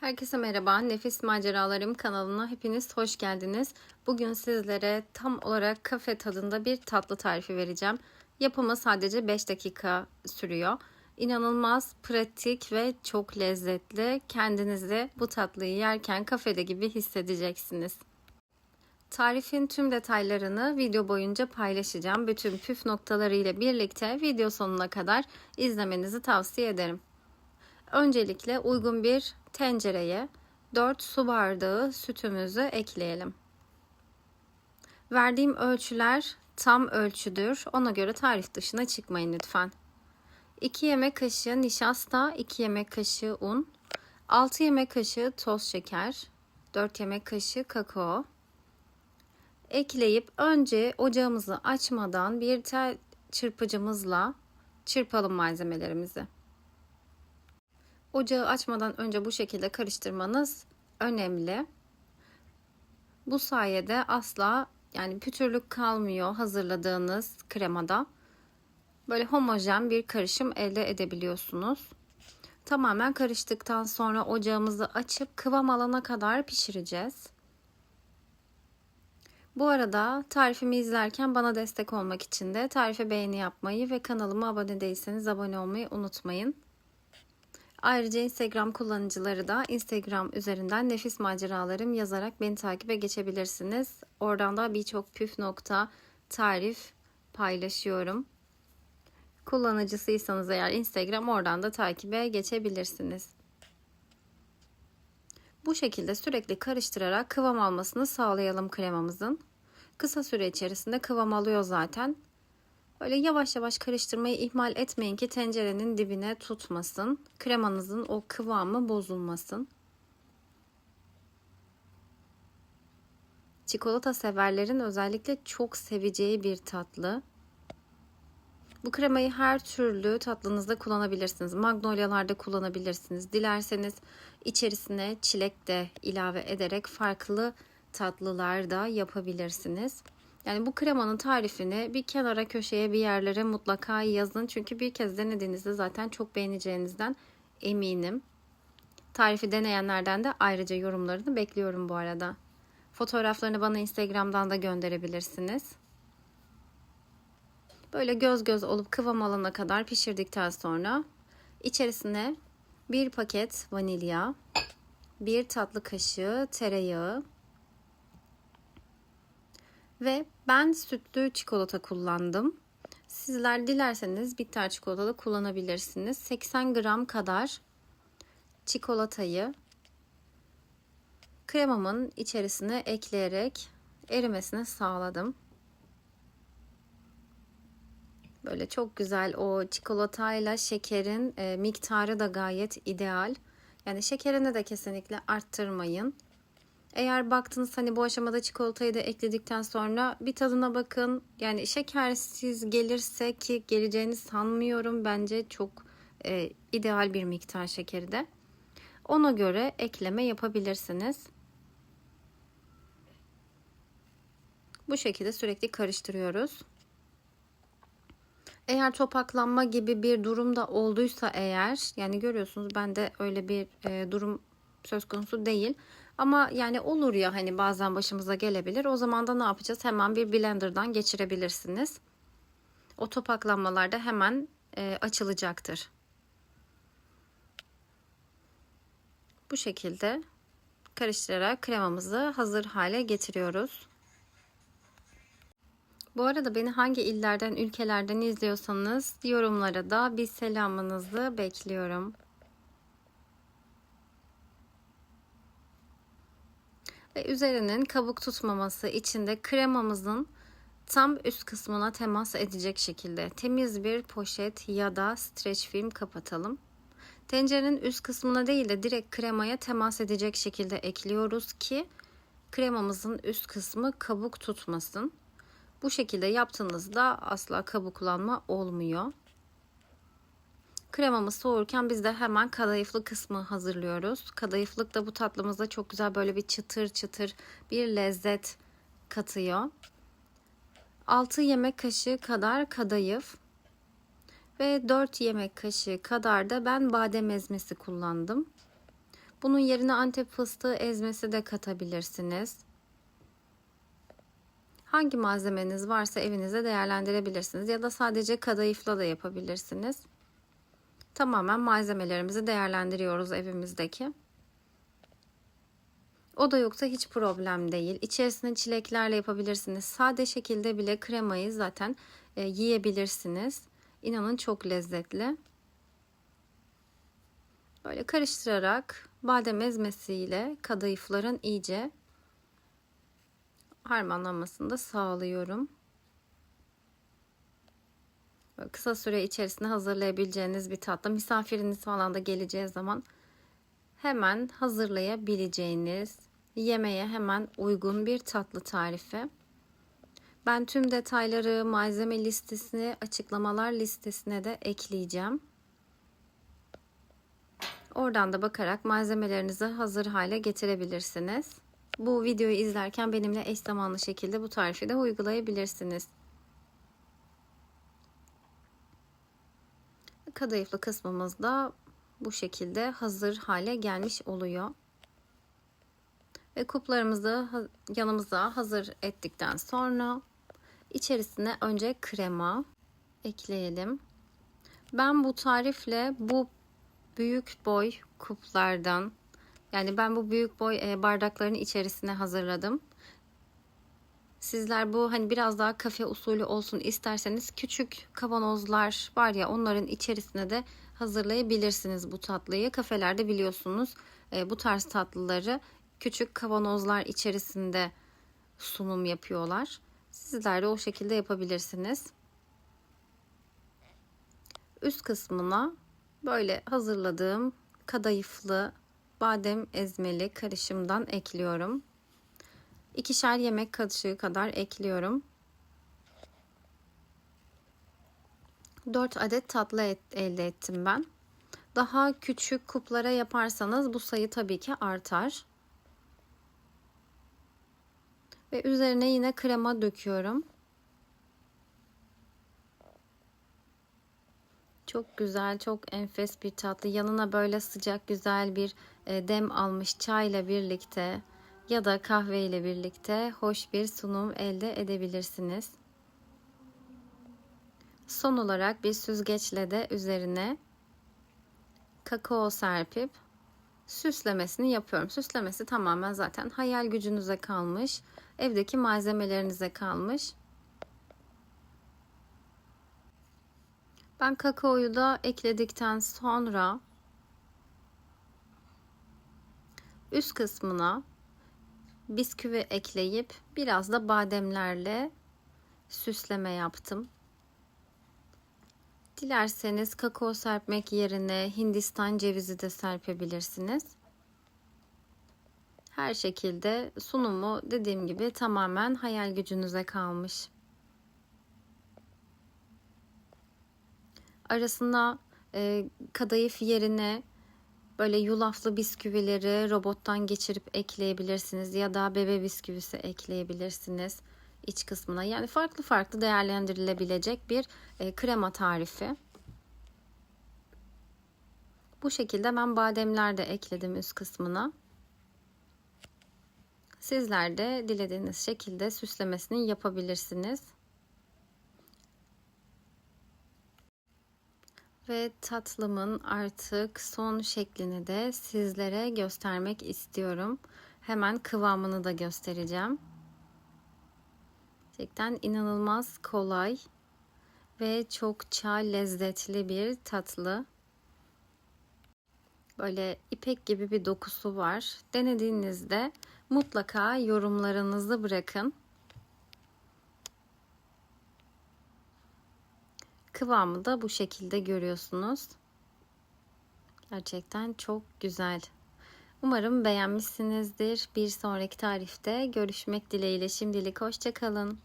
Herkese merhaba. Nefis Maceralarım kanalına hepiniz hoş geldiniz. Bugün sizlere tam olarak kafe tadında bir tatlı tarifi vereceğim. Yapımı sadece 5 dakika sürüyor. İnanılmaz pratik ve çok lezzetli. Kendinizi bu tatlıyı yerken kafede gibi hissedeceksiniz. Tarifin tüm detaylarını video boyunca paylaşacağım. Bütün püf noktaları ile birlikte video sonuna kadar izlemenizi tavsiye ederim. Öncelikle uygun bir tencereye 4 su bardağı sütümüzü ekleyelim. Verdiğim ölçüler tam ölçüdür. Ona göre tarif dışına çıkmayın lütfen. 2 yemek kaşığı nişasta, 2 yemek kaşığı un, 6 yemek kaşığı toz şeker, 4 yemek kaşığı kakao ekleyip önce ocağımızı açmadan bir tel çırpıcımızla çırpalım malzemelerimizi. Ocağı açmadan önce bu şekilde karıştırmanız önemli. Bu sayede asla yani pütürlük kalmıyor hazırladığınız kremada. Böyle homojen bir karışım elde edebiliyorsunuz. Tamamen karıştıktan sonra ocağımızı açıp kıvam alana kadar pişireceğiz. Bu arada tarifimi izlerken bana destek olmak için de tarife beğeni yapmayı ve kanalıma abone değilseniz abone olmayı unutmayın. Ayrıca Instagram kullanıcıları da Instagram üzerinden nefis maceralarım yazarak beni takibe geçebilirsiniz. Oradan da birçok püf nokta, tarif paylaşıyorum. Kullanıcısıysanız eğer Instagram oradan da takibe geçebilirsiniz. Bu şekilde sürekli karıştırarak kıvam almasını sağlayalım kremamızın. Kısa süre içerisinde kıvam alıyor zaten. Böyle yavaş yavaş karıştırmayı ihmal etmeyin ki tencerenin dibine tutmasın. Kremanızın o kıvamı bozulmasın. Çikolata severlerin özellikle çok seveceği bir tatlı. Bu kremayı her türlü tatlınızda kullanabilirsiniz. Magnolyalarda kullanabilirsiniz. Dilerseniz içerisine çilek de ilave ederek farklı tatlılar da yapabilirsiniz. Yani bu kremanın tarifini bir kenara köşeye bir yerlere mutlaka yazın. Çünkü bir kez denediğinizde zaten çok beğeneceğinizden eminim. Tarifi deneyenlerden de ayrıca yorumlarını bekliyorum bu arada. Fotoğraflarını bana Instagram'dan da gönderebilirsiniz. Böyle göz göz olup kıvam alana kadar pişirdikten sonra içerisine bir paket vanilya, bir tatlı kaşığı tereyağı, ve ben sütlü çikolata kullandım. Sizler dilerseniz bitter çikolata da kullanabilirsiniz. 80 gram kadar çikolatayı kremamın içerisine ekleyerek erimesini sağladım. Böyle çok güzel o çikolatayla şekerin e, miktarı da gayet ideal. Yani şekerini de kesinlikle arttırmayın. Eğer baktınız hani bu aşamada çikolatayı da ekledikten sonra bir tadına bakın. Yani şekersiz gelirse ki geleceğini sanmıyorum. Bence çok e, ideal bir miktar şekeri de. Ona göre ekleme yapabilirsiniz. Bu şekilde sürekli karıştırıyoruz. Eğer topaklanma gibi bir durumda olduysa eğer yani görüyorsunuz bende öyle bir e, durum söz konusu değil. Ama yani olur ya hani bazen başımıza gelebilir. O zaman da ne yapacağız? Hemen bir blenderdan geçirebilirsiniz. O topaklanmalar da hemen e, açılacaktır. Bu şekilde karıştırarak kremamızı hazır hale getiriyoruz. Bu arada beni hangi illerden, ülkelerden izliyorsanız yorumlara da bir selamınızı bekliyorum. Ve üzerinin kabuk tutmaması için de kremamızın tam üst kısmına temas edecek şekilde temiz bir poşet ya da streç film kapatalım. Tencerenin üst kısmına değil de direkt kremaya temas edecek şekilde ekliyoruz ki kremamızın üst kısmı kabuk tutmasın. Bu şekilde yaptığınızda asla kabuklanma olmuyor. Kremamız soğurken biz de hemen kadayıflı kısmı hazırlıyoruz. Kadayıflık da bu tatlımızda çok güzel böyle bir çıtır çıtır bir lezzet katıyor. 6 yemek kaşığı kadar kadayıf ve 4 yemek kaşığı kadar da ben badem ezmesi kullandım. Bunun yerine antep fıstığı ezmesi de katabilirsiniz. Hangi malzemeniz varsa evinize değerlendirebilirsiniz ya da sadece kadayıfla da yapabilirsiniz. Tamamen malzemelerimizi değerlendiriyoruz evimizdeki. O da yoksa hiç problem değil. İçerisine çileklerle yapabilirsiniz. Sade şekilde bile kremayı zaten e, yiyebilirsiniz. İnanın çok lezzetli. Böyle karıştırarak badem ezmesiyle kadayıfların iyice harmanlanmasını da sağlıyorum. Kısa süre içerisinde hazırlayabileceğiniz bir tatlı. Misafiriniz falan da geleceği zaman hemen hazırlayabileceğiniz, yemeğe hemen uygun bir tatlı tarifi. Ben tüm detayları, malzeme listesini, açıklamalar listesine de ekleyeceğim. Oradan da bakarak malzemelerinizi hazır hale getirebilirsiniz. Bu videoyu izlerken benimle eş zamanlı şekilde bu tarifi de uygulayabilirsiniz. Kadayıflı kısmımız da bu şekilde hazır hale gelmiş oluyor. Ve kuplarımızı yanımıza hazır ettikten sonra içerisine önce krema ekleyelim. Ben bu tarifle bu büyük boy kuplardan yani ben bu büyük boy e, bardakların içerisine hazırladım. Sizler bu hani biraz daha kafe usulü olsun isterseniz küçük kavanozlar var ya onların içerisine de hazırlayabilirsiniz bu tatlıyı. Kafelerde biliyorsunuz e, bu tarz tatlıları küçük kavanozlar içerisinde sunum yapıyorlar. Sizler de o şekilde yapabilirsiniz. Üst kısmına böyle hazırladığım kadayıflı badem ezmeli karışımdan ekliyorum. İkişer yemek kaşığı kadar ekliyorum. 4 adet tatlı et, elde ettim ben. Daha küçük kuplara yaparsanız bu sayı tabii ki artar. Ve üzerine yine krema döküyorum. Çok güzel, çok enfes bir tatlı. Yanına böyle sıcak güzel bir e, dem almış çayla birlikte ya da kahve ile birlikte hoş bir sunum elde edebilirsiniz. Son olarak bir süzgeçle de üzerine kakao serpip süslemesini yapıyorum. Süslemesi tamamen zaten hayal gücünüze kalmış. Evdeki malzemelerinize kalmış. Ben kakaoyu da ekledikten sonra üst kısmına bisküvi ekleyip biraz da bademlerle süsleme yaptım. Dilerseniz kakao serpmek yerine Hindistan cevizi de serpebilirsiniz. Her şekilde sunumu dediğim gibi tamamen hayal gücünüze kalmış. Arasına e, kadayıf yerine böyle yulaflı bisküvileri robottan geçirip ekleyebilirsiniz ya da bebe bisküvisi ekleyebilirsiniz iç kısmına. Yani farklı farklı değerlendirilebilecek bir e, krema tarifi. Bu şekilde ben bademler de ekledim üst kısmına. Sizler de dilediğiniz şekilde süslemesini yapabilirsiniz. Ve tatlımın artık son şeklini de sizlere göstermek istiyorum. Hemen kıvamını da göstereceğim. Gerçekten inanılmaz kolay ve çokça lezzetli bir tatlı. Böyle ipek gibi bir dokusu var. Denediğinizde mutlaka yorumlarınızı bırakın. Kıvamı da bu şekilde görüyorsunuz. Gerçekten çok güzel. Umarım beğenmişsinizdir. Bir sonraki tarifte görüşmek dileğiyle şimdilik hoşçakalın.